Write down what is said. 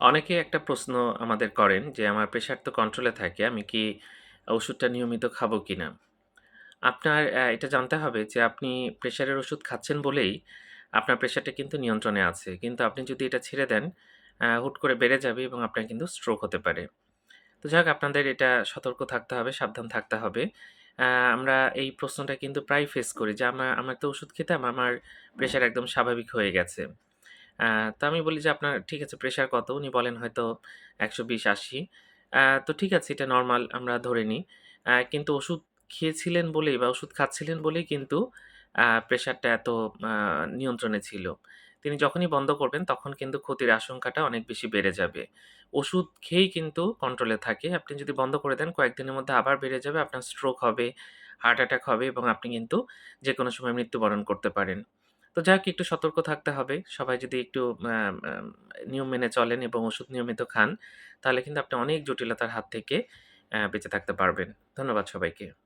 অনেকে একটা প্রশ্ন আমাদের করেন যে, "আমার প্রেশার তো কন্ট্রোলে থাকে। আমি কি ওষুধটা নিয়মিত খাব কিনা?" আপনার এটা জানতে হবে যে আপনি প্রেশারের ওষুধ খাচ্ছেন বলেই আপনার প্রেশারটা কিন্তু নিয়ন্ত্রণে আছে। কিন্তু আপনি যদি এটা ছেড়ে দেন, হুট করে বেড়ে যাবে এবং আপনার কিন্তু স্ট্রোক হতে পারে। তো যাই হোক আপনাদের এটা সতর্ক থাকতে হবে, সাবধান থাকতে হবে। আমরা এই প্রশ্নটা কিন্তু প্রায় ফেস করি যে, "আমা আমার তো ওষুধ খেতাম, আমার প্রেশার একদম স্বাভাবিক হয়ে গেছে।" তো আমি বলি যে, "আপনার ঠিক আছে প্রেশার কত?" উনি বলেন হয়তো একশো বিশ আশি তো ঠিক আছে এটা নর্মাল আমরা ধরে নিই। কিন্তু ওষুধ খেয়েছিলেন বলেই বা ওষুধ খাচ্ছিলেন বলেই কিন্তু প্রেশারটা এত নিয়ন্ত্রণে ছিল। তিনি যখনই বন্ধ করবেন তখন কিন্তু ক্ষতির আশঙ্কাটা অনেক বেশি বেড়ে যাবে। ওষুধ খেয়েই কিন্তু কন্ট্রোলে থাকে। আপনি যদি বন্ধ করে দেন কয়েকদিনের মধ্যে আবার বেড়ে যাবে, আপনার স্ট্রোক হবে, হার্ট অ্যাটাক হবে এবং আপনি কিন্তু যে কোনো সময় মৃত্যুবরণ করতে পারেন। তো যাই হোক একটু সতর্ক থাকতে হবে। সবাই যদি একটু নিয়ম মেনে চলেন এবং ওষুধ নিয়মিত খান, তাহলে কিন্তু আপনি অনেক জটিলতার হাত থেকে বেঁচে থাকতে পারবেন। ধন্যবাদ সবাইকে।